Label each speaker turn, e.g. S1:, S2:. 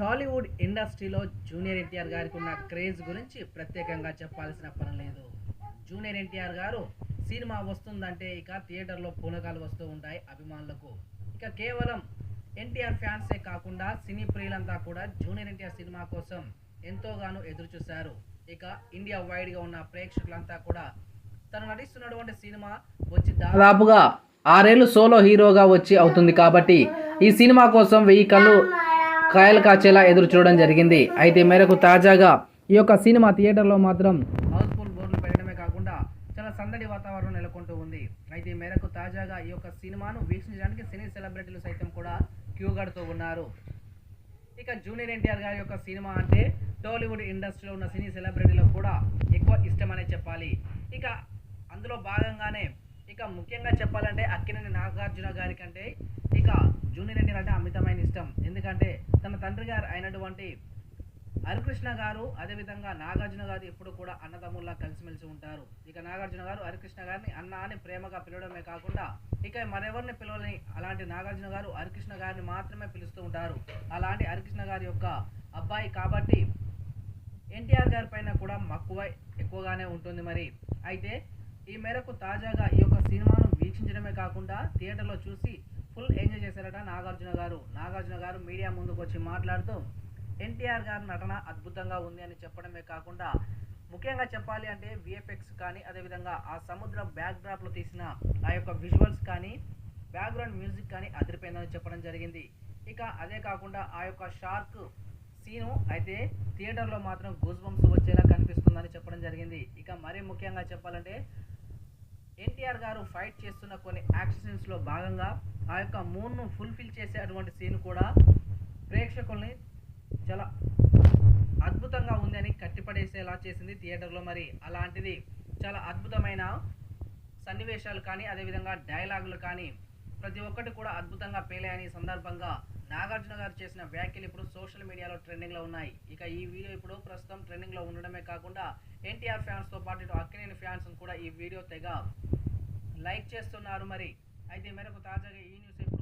S1: టాలీవుడ్ ఇండస్ట్రీలో జూనియర్ ఎన్టీఆర్ గారికి ఉన్న క్రేజ్ గురించి ప్రత్యేకంగా చెప్పాల్సిన పని లేదు. జూనియర్ ఎన్టీఆర్ గారు సినిమా వస్తుందంటే ఇక థియేటర్లో పూనకాలు వస్తూ ఉంటాయి అభిమానులకు. ఇక కేవలం ఎన్టీఆర్ ఫ్యాన్సే కాకుండా సినీ ప్రియులంతా కూడా జూనియర్ ఎన్టీఆర్ సినిమా కోసం ఎంతోగానో ఎదురుచూశారు. ఇక ఇండియా వైడ్గా ఉన్న ప్రేక్షకులంతా కూడా తను నటిస్తున్నటువంటి సినిమా వచ్చి దాదాపుగా ఆరేళ్ళు సోలో హీరోగా వచ్చి అవుతుంది కాబట్టి ఈ సినిమా కోసం వెయ్యి కళ్ళు కాయలు కాచేలా ఎదురు చూడడం జరిగింది. అయితే మేరకు తాజాగా ఈ యొక్క సినిమా థియేటర్లో మాత్రం హౌస్ఫుల్ బోర్డులు పెట్టడమే కాకుండా చాలా సందడి వాతావరణం నెలకొంటూ ఉంది. అయితే మేరకు తాజాగా ఈ యొక్క సినిమాను వీక్షించడానికి సినీ సెలబ్రిటీలు సైతం కూడా క్యూ కడుతూ ఉన్నారు. ఇక జూనియర్ ఎన్టీఆర్ గారి యొక్క సినిమా అంటే టాలీవుడ్ ఇండస్ట్రీలో ఉన్న సినీ సెలబ్రిటీలకు కూడా ఎక్కువ ఇష్టమనే చెప్పాలి. ఇక అందులో భాగంగానే ఇక ముఖ్యంగా చెప్పాలంటే అక్కినేని నాగార్జున గారి కంటే ఇక జూనియర్ ఎన్టీఆర్ అంటే అమితమైన ఇష్టం. ఎందుకంటే తన తండ్రి గారు అయినటువంటి హరికృష్ణ గారు అదేవిధంగా నాగార్జున గారు ఎప్పుడు కూడా అన్నదమ్ముల్లా కలిసిమెలిసి ఉంటారు. ఇక నాగార్జున గారు హరికృష్ణ గారిని అన్న అని ప్రేమగా పిలవడమే కాకుండా ఇక మరెవరిని పిలవని అలాంటి నాగార్జున గారు హరికృష్ణ గారిని మాత్రమే పిలుస్తూ ఉంటారు. అలాంటి హరికృష్ణ గారి యొక్క అబ్బాయి కాబట్టి ఎన్టీఆర్ గారి పైన కూడా మక్కువ ఎక్కువగానే ఉంటుంది మరి. అయితే ఈ మేరకు తాజాగా ఈ యొక్క సినిమాను వీక్షించడమే కాకుండా థియేటర్లో చూసి ఫుల్ ఎంజాయ్ చేశారట నాగార్జున గారు. నాగార్జున గారు మీడియా ముందుకు వచ్చి మాట్లాడుతూ ఎన్టీఆర్ గారి నటన అద్భుతంగా ఉంది అని చెప్పడమే కాకుండా ముఖ్యంగా చెప్పాలి అంటే విఎఫ్ఎక్స్ కానీ అదేవిధంగా ఆ సముద్ర బ్యాక్ డ్రాప్లో తీసిన ఆ యొక్క విజువల్స్ కానీ బ్యాక్గ్రౌండ్ మ్యూజిక్ కానీ అదిరిపోయిందని చెప్పడం జరిగింది. ఇక అదే కాకుండా ఆ యొక్క షార్క్ సీను అయితే థియేటర్లో మాత్రం గూస్ బంప్స్ వచ్చేలా కనిపిస్తుందని చెప్పడం జరిగింది. ఇక మరీ ముఖ్యంగా చెప్పాలంటే ఎన్టీఆర్ గారు ఫైట్ చేస్తున్న కొన్ని యాక్షన్స్లో భాగంగా ఆ యొక్క మూడ్ను ఫుల్ఫిల్ చేసే అటువంటి సీన్ కూడా ప్రేక్షకుల్ని చాలా అద్భుతంగా ఉందని కట్టిపడేసేలా చేసింది థియేటర్లో మరి. అలాంటిది చాలా అద్భుతమైన సన్నివేశాలు కానీ అదేవిధంగా డైలాగులు కానీ ప్రతి ఒక్కటి కూడా అద్భుతంగా పేలాయని సందర్భంగా నాగార్జున గారు చేసిన వ్యాఖ్యలు ఇప్పుడు సోషల్ మీడియాలో ట్రెండింగ్లో ఉన్నాయి. ఇక ఈ వీడియో ఇప్పుడు ప్రస్తుతం ట్రెండింగ్లో ఉండడమే కాకుండా ఎన్టీఆర్ ఫ్యాన్స్తో పాటు ఇటు అక్కినేని ఫ్యాన్స్ కూడా ఈ వీడియో తెగ లైక్ చేస్తున్నారు మరి. అయితే మేరకు తాజాగా ఈ న్యూస్ ఇప్పుడు